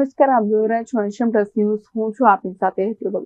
નમસ્કાર, આપ જોઈ રહ્યા છો એશિયન પ્લસ ન્યૂઝ. હું છું આપની સાથે હેતલ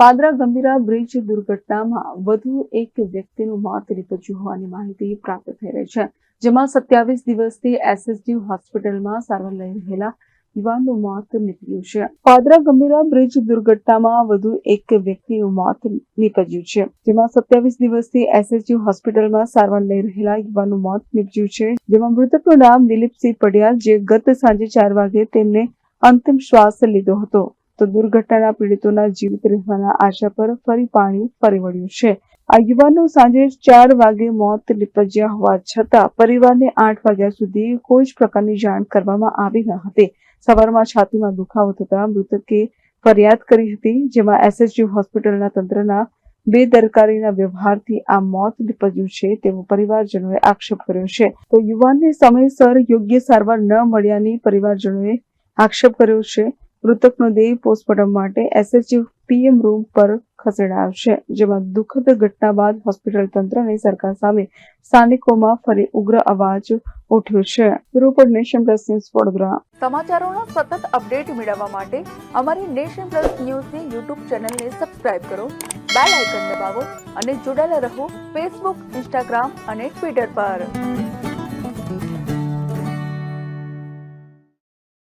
પાદરા ગંભીરા બ્રિજ દુર્ઘટનામાં વધુ એક વ્યક્તિનું મોત નીપજ્યું હોવાની માહિતી પ્રાપ્ત થઈ રહી છે, જેમાં સત્યાવીસ દિવસથી એસએસજી હોસ્પિટલમાં સારવાર લઈ રહેલા યુવાનનું મોત નીપજ્યું છે. પાદરા ગંભીરા બ્રિજ દુર્ઘટનામાં વધુ એક વ્યક્તિનું મોત નીપજ્યું છે, જેમાં સત્યાવીસ દિવસથી એસએસજી હોસ્પિટલમાં સારવાર લઈ રહેલા યુવાનનું મોત નીપજ્યું છે, જેમાં મૃતકનું નામ દિલીપસિંહ પડિયાલ જે ગત સાંજે ચાર વાગે તેમને અંતિમ શ્વાસ લીધો હતો. તો દુર્ઘટનાના પીડિતોના જીવિત રહેવાના આશા પર ફરી પાણી ફરી વળ્યું છે. આ યુવાનો સાંજે ચાર વાગે મોત નીપજ્યા હોવા છતાં પરિવારને આઠ વાગ્યા સુધી કોઈ જ પ્રકારની જાણ કરવામાં આવી ન હતી. સવારમાં છાતીમાં દુખાવો થતા મૃતકે ફરિયાદ કરી હતી, જેમાં એસએસજી હોસ્પિટલના તંત્રના બેદરકારીના વ્યવહારથી આ મોત નીપજ્યું છે તેવો પરિવારજનોએ આક્ષેપ કર્યો છે. તો યુવાનને સમયસર યોગ્ય સારવાર ન મળ્યાની પરિવારજનોએ આક્ષેપ કર્યો છે. મૃતકનો દેહ પોસ્ટમોર્ટમ માટે એસએચયુ પીએમ રૂમ પર ખસેડાયો છે જેમાં દુઃખદ ઘટના બાદ હોસ્પિટલ તંત્ર અને સરકાર સામે સ્થાનિકોમાં ફરી ઉગ્ર અવાજ ઉઠ્યો છે. Report nation plus news Vadodara. સમાચારોના સતત અપડેટ મેળવવા માટે અમારી નેશન પ્લસ ન્યૂઝની યુટ્યુબ ચેનલને સબસ્ક્રાઇબ કરો, બેલ આઇકન દબાવો અને જોડાયેલા રહો ફેસબુક, ઇન્સ્ટાગ્રામ અને ટ્વિટર પર.